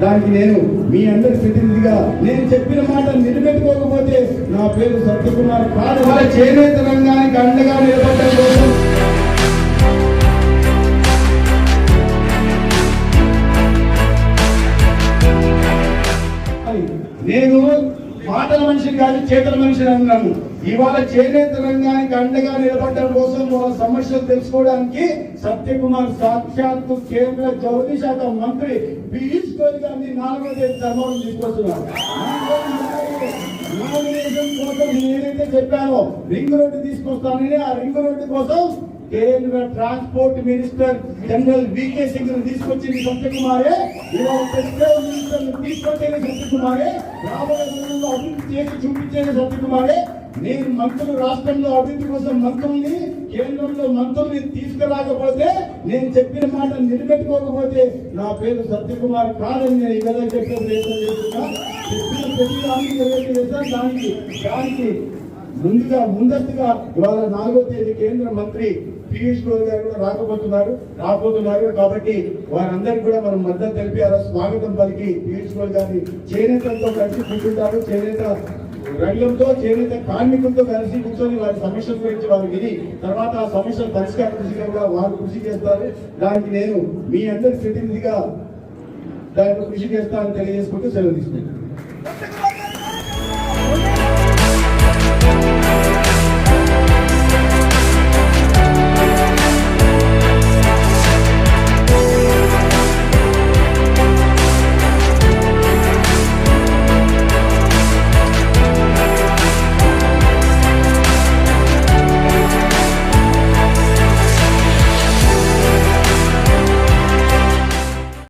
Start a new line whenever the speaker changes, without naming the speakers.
దానికి నేను మీ అందరి ప్రతినిధిగా నేను చెప్పిన మాట నిలబెట్టుకోకపోతే నా పేరు సత్యకుమార్ కాదు. వాళ్ళ చేనేత రంగానికి అండగా నిలబడటం కోసం నేను మాటల మనిషిని కాదు చేతల మనిషిని అన్నాను ఇవాళ చేనేత రంగానికి అండగా నిలబడటం కోసం వాళ్ళ సమస్యలు తెలుసుకోవడానికి సత్యకుమార్ సాక్షాత్తు కేంద్ర జౌలి శాఖ మంత్రి పీయూష్ గోయల్ గారిని నాలుగో తేదీ ధర్మవరం తీసుకొస్తున్నారు. నామినేషన్ కోసం నేను ఏదైతే చెప్పానో రింగ్ రోడ్డు తీసుకొస్తానని ఆ రింగ్ రోడ్డు కోసం కేంద్ర ట్రాన్స్పోర్ట్ మినిస్టర్ జనరల్ వికే సింగ్ను తీసుకొచ్చింది సత్యకుమారే. ఇవాళ మినిస్టర్ తీసుకొచ్చేది సత్యకుమారే. రాబోయే రోజుల్లో అభివృద్ధి చేసి చూపించేది సత్యకుమారే. నేను మంత్రులు రాష్ట్రంలో అభివృద్ధి కోసం మంత్రుల్ని కేంద్రంలో మంత్రుల్ని తీసుకురాకపోతే నేను చెప్పిన మాట నిలబెట్టుకోకపోతే నా పేరు సత్యకుమార్ కాదని నేను ఈ విధంగా చెప్పే ప్రయత్నం చేస్తున్నా. దానికి దానికి ముందుగా ముందస్తుగా ఇవాళ నాలుగో తేదీ కేంద్ర మంత్రి పీయూష్ గోయల్ గారు కూడా రాకపోతున్నారు. రాబోతున్నారు కాబట్టి వారందరికీ కూడా మనం మద్దతు తెలిపి అలా స్వాగతం పలికి పీయూష్ గోయల్ గారిని. చేనేతలతో కలిసి కూర్చుంటారు. చేనేత రైళ్ళతో చేనేత కార్మికులతో కలిసి కూర్చొని వారి సమస్యల గురించి వారు విని తర్వాత ఆ సమస్యల పరిష్కార కృషిగా వారు కృషి చేస్తారు. దానికి నేను మీ అందరి ప్రతినిధిగా దానికి కృషి చేస్తానని తెలియజేసుకుంటూ సెలవు తీసుకుంటాను ¡No tengo...